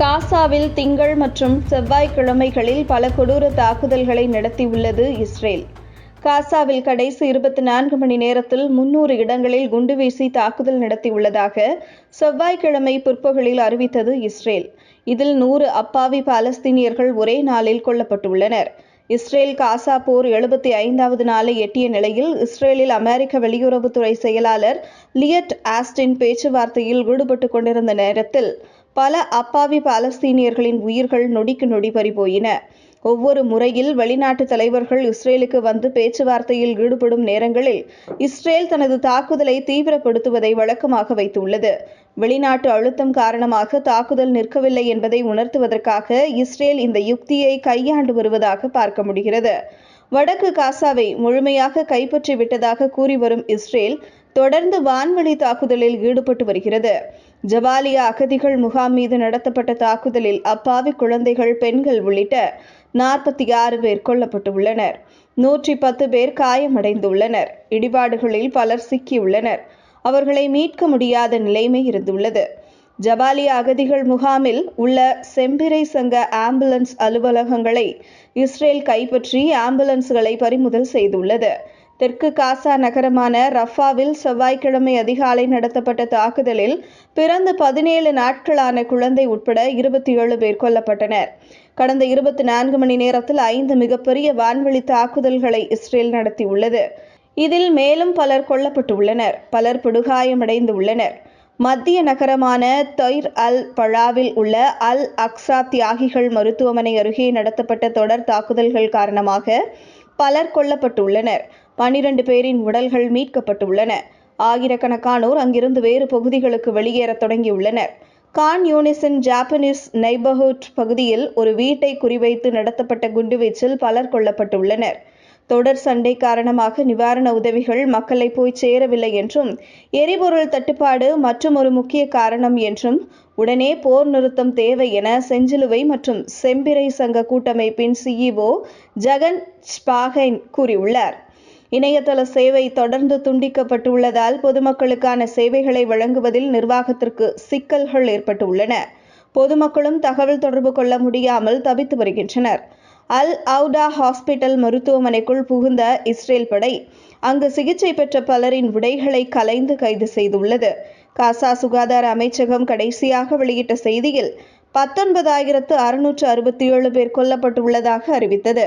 காசாவில் திங்கள் மற்றும் செவ்வாய்க்கிழமைகளில் பல கொடூர தாக்குதல்களை நடத்தியுள்ளது இஸ்ரேல். காசாவில் கடைசி இருபத்தி நான்கு மணி நேரத்தில் முன்னூறு இடங்களில் குண்டுவீசி தாக்குதல் நடத்தியுள்ளதாக செவ்வாய்க்கிழமை பிற்பகலில் அறிவித்தது இஸ்ரேல். இதில் நூறு அப்பாவி பாலஸ்தீனியர்கள் ஒரே நாளில் கொல்லப்பட்டுள்ளனர். இஸ்ரேல் காசா போர் எழுபத்தி ஐந்தாவது நாளை எட்டிய நிலையில் இஸ்ரேலில் அமெரிக்க வெளியுறவுத்துறை செயலாளர் லியட் ஆஸ்டின் பேச்சுவார்த்தையில் ஈடுபட்டுக் கொண்டிருந்த நேரத்தில் பல அப்பாவி பாலஸ்தீனியர்களின் உயிர்கள் நொடிக்கு நொடி பறிபோயின. ஒவ்வொரு முறையில் வெளிநாட்டு தலைவர்கள் இஸ்ரேலுக்கு வந்து பேச்சுவார்த்தையில் ஈடுபடும் நேரங்களில் இஸ்ரேல் தனது தாக்குதலை தீவிரப்படுத்துவதை வழக்கமாக வைத்துள்ளது. வெளிநாட்டு அழுத்தம் காரணமாக தாக்குதல் நிற்கவில்லை என்பதை உணர்த்துவதற்காக இஸ்ரேல் இந்த யுக்தியை கையாண்டு வருவதாக பார்க்க முடிகிறது. வடக்கு காசாவை முழுமையாக கைப்பற்றி விட்டதாக கூறி வரும் இஸ்ரேல் தொடர்ந்து வான்வழி தாக்குதலில் ஈடுபட்டு வருகிறது. ஜபாலியா அகதிகள் முகாம் மீது நடத்தப்பட்ட தாக்குதலில் அப்பாவி குழந்தைகள் பெண்கள் உள்ளிட்ட நாற்பத்தி ஆறு பேர் கொல்லப்பட்டுள்ளனர். நூற்றி பத்து பேர் காயமடைந்துள்ளனர். இடிபாடுகளில் பலர் சிக்கியுள்ளனர். அவர்களை மீட்க முடியாத நிலைமை இருந்துள்ளது. ஜபாலியா அகதிகள் முகாமில் உள்ள செம்பிரை சங்க ஆம்புலன்ஸ் அலுவலகங்களை இஸ்ரேல் கைப்பற்றி ஆம்புலன்ஸ்களை பறிமுதல் செய்துள்ளது. தெற்கு காசா நகரமான ரஃபாவில் செவ்வாய்க்கிழமை அதிகாலை நடத்தப்பட்ட தாக்குதலில் பிறந்த பதினேழு நாட்களான குழந்தை உட்பட இருபத்தி ஏழு பேர் கொல்லப்பட்டனர். கடந்த இருபத்தி நான்கு மணி நேரத்தில் ஐந்து மிகப்பெரிய வான்வழி தாக்குதல்களை இஸ்ரேல் நடத்தியுள்ளது. இதில் மேலும் பலர் கொல்லப்பட்டுள்ளனர். பலர் படுகாயமடைந்து உள்ளனர் மத்திய நகரமான தொய்ர் அல் பழாவில் உள்ள அல் அக்ஸா தியாகிகள் மருத்துவமனை அருகே நடத்தப்பட்ட தொடர் தாக்குதல்கள் காரணமாக பலர் கொல்லப்பட்டுள்ளனர். பனிரண்டு பேரின் உடல்கள் மீட்கப்பட்டுள்ளன. ஆயிரக்கணக்கானோர் அங்கிருந்து வேறு பகுதிகளுக்கு வெளியேறத் தொடங்கியுள்ளனர். கான் யூனிஸின் ஜாப்பனீஸ் நெய்பர்ஹுட் பகுதியில் ஒரு வீட்டை குறிவைத்து நடத்தப்பட்ட குண்டுவீச்சில் பலர் கொல்லப்பட்டுள்ளனர். தொடர் சண்டை காரணமாக நிவாரண உதவிகள் மக்களை போய் சேரவில்லை என்றும் எரிபொருள் தட்டுப்பாடு மற்றும் ஒரு முக்கிய காரணம் என்றும் உடனே போர் நிறுத்தம் தேவை என செஞ்சிலுவை மற்றும் செம்பிரை சங்க கூட்டமைப்பின் சிஇஓ ஜெகன் ஸ்பாகைன் கூறியுள்ளார். இணையதள சேவை தொடர்ந்து துண்டிக்கப்பட்டுள்ளதால் பொதுமக்களுக்கான சேவைகளை வழங்குவதில் நிர்வாகத்திற்கு சிக்கல்கள் ஏற்பட்டுள்ளன. பொதுமக்களும் தகவல் தொடர்பு கொள்ள முடியாமல் தவித்து வருகின்றனர். அல் அவுடா ஹாஸ்பிட்டல் மருத்துவமனைக்குள் புகுந்த இஸ்ரேல் படை அங்கு சிகிச்சை பெற்ற பலரின் உடைகளை கலைந்து கைது செய்துள்ளது. காசா சுகாதார அமைச்சகம் கடைசியாக வெளியிட்ட செய்தியில் பத்தொன்பதாயிரத்து அறுநூற்று அறுபத்தி ஏழு பேர் கொல்லப்பட்டுள்ளதாக அறிவித்தது.